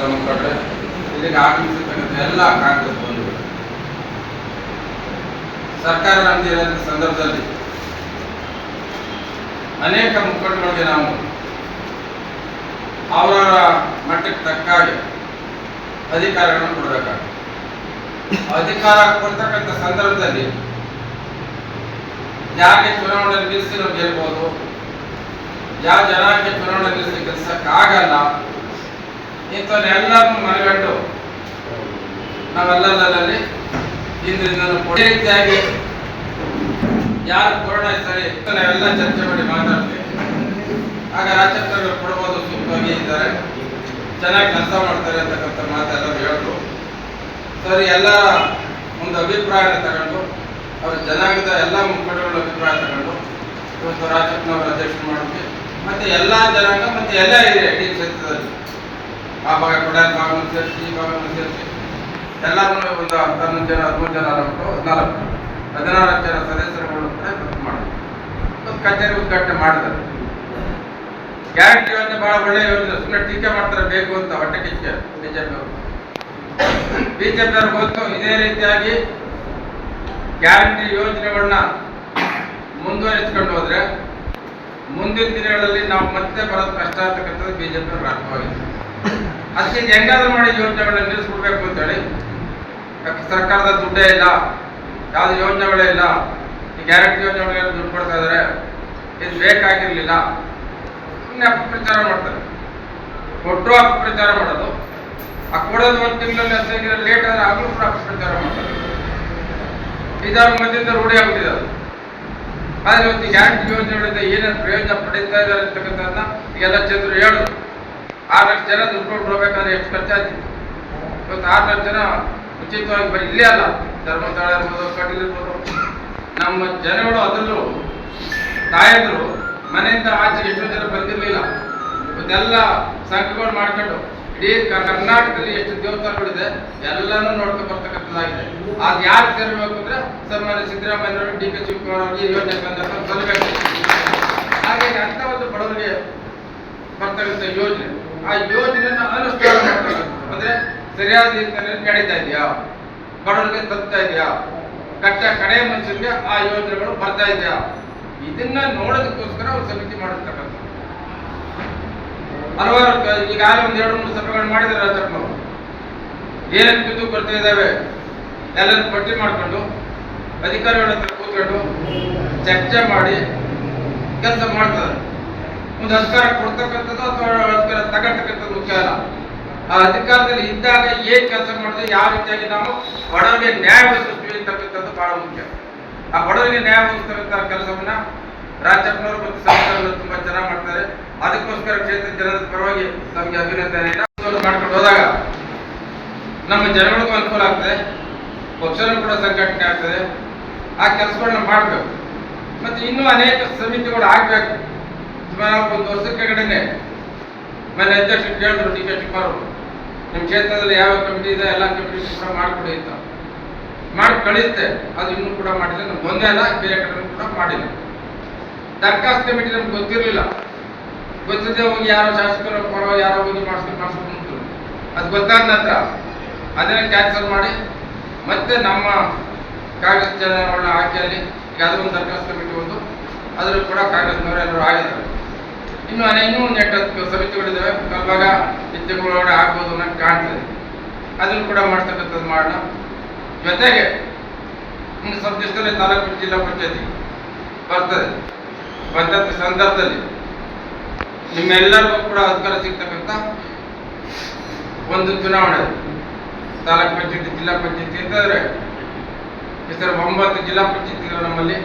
ಪಕ್ಷದ ಮುಖಂಡರು ಇಲ್ಲಿಗೆ ಆಗಮಿಸಿರ್ತಕ್ಕಂಥ ಎಲ್ಲ ಕಾಂಗ್ರೆಸ್ ಬಂಧುಗಳು ಸರ್ಕಾರ ನಡೆದಿರುವಂಥ ಸಂದರ್ಭದಲ್ಲಿ ಅನೇಕ ಮುಖಂಡಗಳಿಗೆ ನಾವು ಅವರವರ ಮಟ್ಟಕ್ಕೆ ತಕ್ಕ ಹಾಗೆ ಅಧಿಕಾರಗಳನ್ನು ಕೊಡಬೇಕಾಗ್ತದೆ ಅಧಿಕಾರ ಕೊಡ್ತಕ್ಕಂಥ ಸಂದರ್ಭದಲ್ಲಿ ಯಾಕೆ ಚುನಾವಣೆ ನಿಲ್ಲಿಸಿ ನಾವು ಗೆಲ್ಬೋದು ಯಾವ ಜನಕ್ಕೆ ಚುನಾವಣೆ ನಿಲ್ಲಿಸಿ ಗೆಲ್ಸಕ್ಕಾಗಲ್ಲ ಇಂಥವ್ರೆಲ್ಲರನ್ನು ಮನಗಂಡು ನಾವೆಲ್ಲರಲ್ಲಿ ಇಂದ್ರಿಂದ ರೀತಿಯಾಗಿ ಯಾರು ಕೊರೋನಾ ಸರಿ, ನಾವೆಲ್ಲ ಚರ್ಚೆ ಮಾಡಿ ಮಾತಾಡ್ತೀವಿ. ಆಗ ರಾಜ್ಯಪಾಲರು ಕೊಡ್ಬೋದು ಸೂಕ್ತವಾಗಿ ಇದ್ದಾರೆ. ಚೆನ್ನಾಗಿ ಕೆಲಸ ಮಾಡ್ತಾರೆ ಅಂತಕ್ಕಂಥ ಮಾತೆಲ್ಲ ಹೇಳಿದ್ರು. ಸರಿ, ಎಲ್ಲ ಒಂದು ಅಭಿಪ್ರಾಯನ ತಗೊಂಡು, ಅವರ ಜನಾಂಗದ ಎಲ್ಲ ಮುಖಂಡಗಳ ಅಭಿಪ್ರಾಯ ತಗೊಂಡು, ಇವತ್ತು ರಾಜ್ಯಪ್ಪನವರ ಅಧ್ಯಕ್ಷ ಮಾಡೋಕ್ಕೆ ಮತ್ತೆ ಎಲ್ಲ ಜನಾಂಗ, ಮತ್ತೆ ಎಲ್ಲ ಇದೆ ಇಡೀ ಕ್ಷೇತ್ರದಲ್ಲಿ. ಆ ಭಾಗ ಕೂಡ ಭಾಗವನ್ನು ಸೇರಿಸಿ ಈ ಭಾಗವನ್ನು ಸೇರಿಸಿ ಎಲ್ಲರೂ ಒಂದು ಹನ್ನೊಂದು ಜನ, ಹದಿಮೂರು ಜನ ಆಗ್ಬಿಟ್ಟು ಹದಿನಾಲ್ಕು ಹದಿನಾರು ಜನ ಸದಸ್ಯರುಗಳು ಇವತ್ತು ಮಾಡಿದ್ರು ಒಂದು ಕಚೇರಿ ಉದ್ಘಾಟನೆ ಮಾಡಿದ್ರು. ಗ್ಯಾರಂಟಿ ಯೋಜನೆ ಬಹಳ ಒಳ್ಳೆಯ ಯೋಜನೆ. ಸುಮ್ಮನೆ ಟೀಕೆ ಮಾಡ್ತಾರೆ, ಬೇಕು ಅಂತ ಹೊಟ್ಟೆ ಕಿಚ್ಚೆ ಬಿಜೆಪಿ ಅವರು. ಬಿಜೆಪಿ ಅವ್ರಿಗೆ ಗೊತ್ತು ಇದೇ ರೀತಿಯಾಗಿ ಗ್ಯಾರಂಟಿ ಯೋಜನೆಗಳನ್ನ ಮುಂದುವರಿಸಿಕೊಂಡು ಹೋದ್ರೆ ಮುಂದಿನ ದಿನಗಳಲ್ಲಿ ನಾವು ಮತ್ತೆ ಬರೋದು ಕಷ್ಟ ಆಗ್ತಕ್ಕಂಥದ್ದು ಬಿಜೆಪಿ ಅವ್ರಿಗೆ ಅರ್ಥವಾಗಿದೆ ಅದಕ್ಕೆ ಹೆಂಗಾದ್ರೂ ಮಾಡಿ ಯೋಜನೆಗಳನ್ನ ನಿಲ್ಲಿಸ್ಬಿಡ್ಬೇಕು ಅಂತೇಳಿ. ಯಾಕೆ ಸರ್ಕಾರದ ದುಡ್ಡೇ ಇಲ್ಲ, ಯಾವ್ದು ಯೋಜನೆಗಳೇ ಇಲ್ಲ, ಈ ಗ್ಯಾರಂಟಿ ಯೋಜನೆಗಳಿಗೆ ದುಡ್ಡು ಕೊಡ್ತಾ ಇದಾರೆ, ಇದು ಬೇಕಾಗಿರ್ಲಿಲ್ಲ. ಸುಮ್ಮನೆ ಅಪಪ್ರಚಾರ ಮಾಡ್ತಾರೆ. ಕೊಟ್ಟರು ಅಪಪ್ರಚಾರ ಮಾಡೋದು, ಆ ಕೊಡೋದು ಒಂದು ತಿಂಗಳಲ್ಲಿ ಹದಿನೈದು ದಿನ ಲೇಟ್ ಆದ್ರೆ ಆಗಲೂ ಕೂಡ ಅಪಪ್ರಚಾರ ಮಾಡ್ತಾರೆ. ಇದರ ಮಧ್ಯದಿಂದ ರೂಢಿ ಆಗ್ಬಿಟ್ಟಿದೆ ಅದು. ಆದರೆ ಇವತ್ತು ಗ್ಯಾರಂಟಿ ಯೋಜನೆಗಳಿಂದ ಏನೇನು ಪ್ರಯೋಜನ ಪಡೀತಾ ಇದ್ದಾರೆ ಅಂತಕ್ಕಂಥದ್ದನ್ನ ಈಗೆಲ್ಲ ಚಂದ್ರು ಹೇಳಿದ್ರು ಆರು ಲಕ್ಷ ಜನ ದುಡ್ಡು ಕೊಟ್ಟು ಹೋಗ್ಬೇಕಾದ್ರೆ ಎಷ್ಟು ಖರ್ಚಾಗ್ತಿತ್ತು ಇವತ್ತು ಆರು ಲಕ್ಷ ಜನ ಉಚಿತವಾಗಿ ಬರೀ ಇಲ್ಲೇ ಅಲ್ಲ, ಧರ್ಮಸ್ಥಳ ಇರ್ಬೋದು, ಕಟೀಲ್ ಇರ್ಬೋದು. ನಮ್ಮ ಜನಗಳು ಅದರಲ್ಲೂ ತಾಯಂದರು, ಮನೆಯಿಂದ ಆಚೆ ಎಷ್ಟೋ ಜನ ಬಂದಿರಲಿಲ್ಲ ಇವತ್ತೆಲ್ಲ ಸಂಘಗಳು ಮಾಡ್ಕೊಂಡು ಇಡೀ ಕರ್ನಾಟಕದಲ್ಲಿ ಎಷ್ಟು ದೇವಸ್ಥಾನಗಳಿದೆ, ಎಲ್ಲನೂ ನೋಡ್ಕೊಂಡು ಬರ್ತಕ್ಕಂಥದ್ದಾಗಿದೆ. ಅದು ಯಾರು ಸೇರ್ಬೇಕು ಅಂದ್ರೆ ಸನ್ಮಾನ್ಯ ಸಿದ್ದರಾಮಯ್ಯವರು ಡಿ ಕೆ ಶಿವಕುಮಾರ್ ಅವರಿಗೆ ಯೋಜನೆ ಬಂದಾಗ ಹಾಗೆ ಹಾಗಾಗಿ ಅಂತ ಒಂದು ಬಡವರಿಗೆ ಬರ್ತಕ್ಕಂಥ ಯೋಜನೆ. ಆ ಯೋಜನೆಯನ್ನ ಅನುಷ್ಠಾನ ಮಾಡ್ತಕ್ಕಂಥದ್ದು ಅಂದ್ರೆ ಸರಿಯಾದ ರೀತಿಯಲ್ಲಿ ನಡೀತಾ ಇದೆಯಾ? ಬಡವರಿಗೆ ತಲುಪ್ತಾ ಇದೆಯಾ? ಕಟ್ಟ ಕಡೆ ಮನುಷ್ಯರಿಗೆ ಆ ಯೋಜನೆಗಳು ಬರ್ತಾ ಇದೆಯಾ? ಇದನ್ನ ನೋಡೋದಕ್ಕೋಸ್ಕರ ಅವ್ರು ಸಮಿತಿ ಮಾಡಿರ್ತಕ್ಕಂಥ ಹಲವಾರು ಈಗಾಗಲೇ ಒಂದ್ ಎರಡು ಮೂರು ಸಭೆಗಳು ಮಾಡಿದ್ದಾರೆ ರಾಜಪ್ಪನವರು ಏನೇನು ಕುಂದು ಬರ್ತಾ ಇದ್ದಾವೆ ಎಲ್ಲರೂ ಪಟ್ಟಿ ಮಾಡ್ಕೊಂಡು, ಅಧಿಕಾರಿಗಳ ಹತ್ರ ಕೂತ್ಕೊಂಡು, ಚರ್ಚೆ ಮಾಡಿ, ಕೆಲಸ ಮಾಡ್ತಾರೆ. ಒಂದು ಅಧಿಕಾರ ಕೊಡ್ತಕ್ಕಂಥದ್ದು ಅಥವಾ ಅಧಿಕಾರ ತಗೊಳ್ತಕ್ಕಂಥದ್ದು ಮುಖ್ಯ ಅಲ್ಲ. ಆ ಅಧಿಕಾರದಲ್ಲಿ ಇದ್ದಾಗ ಏನ್ ಕೆಲಸ ಮಾಡಿದ್ರೆ ಯಾವ ರೀತಿಯಾಗಿ ನಾವು ಬಡವರಿಗೆ ನ್ಯಾಯ ಒದಗಿಸ್ತೀವಿ ಅಂತಕ್ಕಂಥದ್ದು ಬಹಳ ಮುಖ್ಯ. ಆ ಬಡವರಿಗೆ ನ್ಯಾಯ ಒದಗಿಸ್ತಕ್ಕಂಥ ಕೆಲಸವನ್ನ ರಾಜ್ಯಪ್ಪನವರು ಮತ್ತು ಸರ್ಕಾರಗಳು ತುಂಬಾ ಚೆನ್ನಾಗಿ ಮಾಡ್ತಾರೆ. ಅದಕ್ಕೋಸ್ಕರ ಕ್ಷೇತ್ರ ಜನರ ಪರವಾಗಿ ನಮಗೆ ಅಭಿನಂದನೆ ಮಾಡ್ಕೊಂಡು ಹೋದಾಗ ನಮ್ಮ ಜನಗಳಿಗೂ ಅನುಕೂಲ ಆಗ್ತದೆ. ಪಕ್ಷನೂ ಕೂಡ ಸಂಘಟನೆ ಆಗ್ತದೆ. ಆ ಕೆಲಸಗಳನ್ನ ಮಾಡ್ಬೇಕು. ಮತ್ತೆ ಇನ್ನೂ ಅನೇಕ ಸಮಿತಿಗಳು ಆಗ್ಬೇಕು. ಸುಮಾರು ಒಂದು ವರ್ಷದ ಕೆಳಗಡೆನೆ ಮನೆ ಅಧ್ಯಕ್ಷರು ಕೇಳಿದ್ರು ಡಿ ಕೆ ಶಿವಕುಮಾರ್ ನಿಮ್ಮ ಕ್ಷೇತ್ರದಲ್ಲಿ ಯಾವ ಕಮಿಟಿ ಇದೆ, ಎಲ್ಲ ಕಮಿಟಿ ಕೂಡ ಮಾಡಿಕೊಡಿ ಅಂತ. ಮಾಡಿ ಕಳಿಸ್ತೆ ಅದು ಇನ್ನೂ ಕೂಡ ಮಾಡಿಲ್ಲ. ನಮ್ಗೆ ಒಂದೇ ಅಲ್ಲ, ಬೇರೆ ಕಡೆ ಕೂಡ ಮಾಡಿಲ್ಲ. ದರ್ಖಾಸ್ತು ಕಮಿಟಿ ನಮ್ಗೆ ಗೊತ್ತಿರಲಿಲ್ಲ. ಗೊತ್ತಿದ್ದೆ ಹೋಗಿ ಯಾರೋ ಶಾಸಕರ ಪರ ಯಾರೋ ಹೋಗಿ ಮಾಡಿಸ್ಕೊಂಡು ಮಾಡಿಸ್ಕೊಂಡು ಅದು ಗೊತ್ತಾದ ನಂತರ ಅದನ್ನ ಕ್ಯಾನ್ಸಲ್ ಮಾಡಿ ಮತ್ತೆ ನಮ್ಮ ಕಾಂಗ್ರೆಸ್ ಜನಗಳನ್ನ ಹಾಕಿ ಅಲ್ಲಿ ಅದು ಒಂದು ದರ್ಖಾಸ್ತ್ ಕಮಿಟಿ ಒಂದು, ಅದ್ರಲ್ಲಿ ಕೂಡ ಕಾಂಗ್ರೆಸ್ನವರು ಎಲ್ಲರೂ ಆಗಿದ್ದಾರೆ ಇನ್ನು ಇನ್ನೂ ಒಂದು ಎಂಟು ಹತ್ತು ಸಮಿತಿಗಳಿದ್ದಾವೆ ಕಲ್ವಾಗ ಇತ್ಯಗಳೊಳಗಡೆ ಆಗ್ಬೋದು ಅನ್ನೋ ಕಾಣ್ತದೆ. ಅದನ್ನು ಕೂಡ ಮಾಡ್ತಕ್ಕಂಥದ್ದು ಮಾಡೋಣ. ಜೊತೆಗೆ, ಇನ್ನು ಸ್ವಲ್ಪ ದಿವಸದಲ್ಲಿ ತಾಲೂಕು ಜಿಲ್ಲಾ ಪಂಚಾಯತಿ ಬರ್ತದೆ. ಬಂದಂಥ ಸಂದರ್ಭದಲ್ಲಿ ನಿಮ್ಮೆಲ್ಲರಿಗೂ ಕೂಡ ಅಧಿಕಾರ ಸಿಗ್ತಕ್ಕಂಥ ಒಂದು ಚುನಾವಣೆ. ತಾಲೂಕ್ ಪಂಚಾಯತಿ, ಜಿಲ್ಲಾ ಪಂಚಾಯತಿ ಅಂತಂದರೆ ಈ ಒಂಬತ್ತು ಜಿಲ್ಲಾ ಪಂಚಾಯತಿಗಳು ನಮ್ಮಲ್ಲಿ.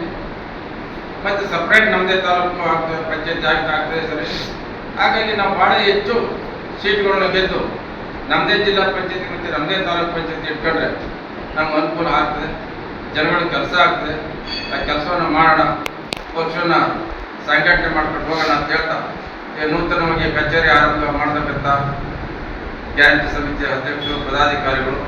ಮತ್ತೆ ಸಪ್ರೇಟ್ ನಮ್ಮದೇ ತಾಲೂಕು ಆಗ್ತದೆ, ಪಂಚಾಯತ್ ಆಗ್ತಾ ಆಗ್ತದೆ ಸರಿ? ಹಾಗಾಗಿ ನಾವು ಭಾಳ ಹೆಚ್ಚು ಸೀಟ್ಗಳನ್ನ ಗೆದ್ದು ನಮ್ಮದೇ ಜಿಲ್ಲಾ ಪಂಚಾಯತಿ ಮತ್ತು ನಮ್ಮದೇ ತಾಲೂಕು ಪಂಚಾಯತಿ ಇಟ್ಕೊಂಡ್ರೆ ನಮ್ಗೆ ಅನುಕೂಲ ಆಗ್ತದೆ ಜನಗಳ ಕೆಲಸ ಆಗ್ತದೆ. ಆ ಕೆಲಸವನ್ನು ಮಾಡೋಣ ಪಕ್ಷನ ಸಂಘಟನೆ ಮಾಡ್ಕೊಂಡು ಹೋಗೋಣ ಅಂತ ಹೇಳ್ತಾ ನೂತನವಾಗಿ ಕಚೇರಿ ಆರಂಭ ಮಾಡತಕ್ಕಂಥ ಗ್ಯಾರಂಟಿ ಸಮಿತಿಯ ಅಧ್ಯಕ್ಷರು, ಪದಾಧಿಕಾರಿಗಳು.